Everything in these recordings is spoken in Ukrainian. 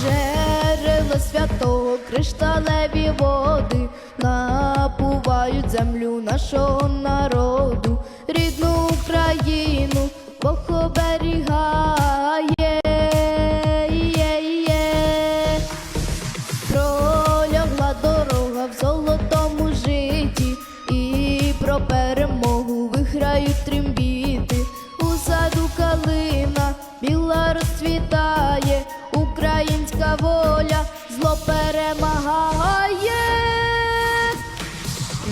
джерела святого, кришталеві води напувають землю нашого народу, рідну Україну Бог оберігає. Дорога в золотому житті, і про перемогу виграють трембіти. У саду калина біла розцвітає, українська воля зло перемагає.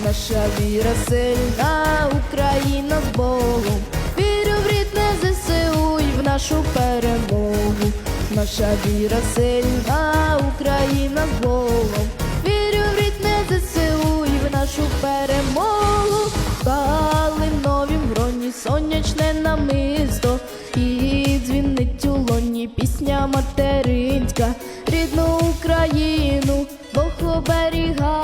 Наша віра сильна, Україна з Богом. Вірю в рідне ЗСУ і в нашу перемогу. Наша віра сильна, Україна з Богом. Вірю в рідне ЗСУ і в нашу перемогу. Калиновім гроні сонячне намисто. Пісня материнська, рідну Україну Бог оберігає.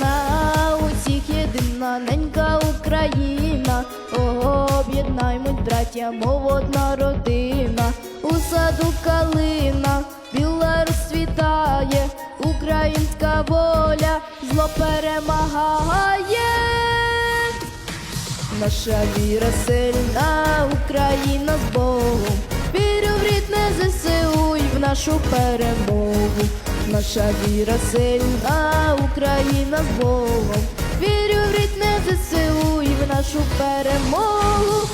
На усіх єдина ненька Україна, об'єднаймось, браття, мов одна родина, у саду калина, біла розцвітає, українська воля зло перемагає. Наша віра сильна, Україна з Богом. Вірю в рідне ЗСУ і в нашу перемогу. Наша віра сильна, Україна з Богом. Вірю в рідне ЗСУ і в нашу перемогу.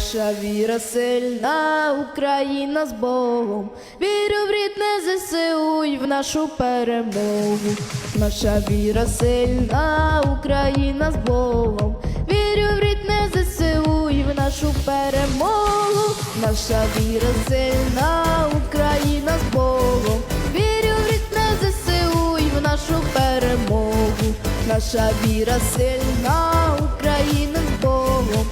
Наша віра сильна, Україна з Богом. Вірю в рідне ЗСУ і в нашу перемогу. Наша віра сильна, Україна з Богом. Вірю в рідне ЗСУ і в нашу перемогу. Наша віра сильна, Україна з Богом. Вірю в рідне ЗСУ і в нашу перемогу. Наша віра сильна, Україна з Богом.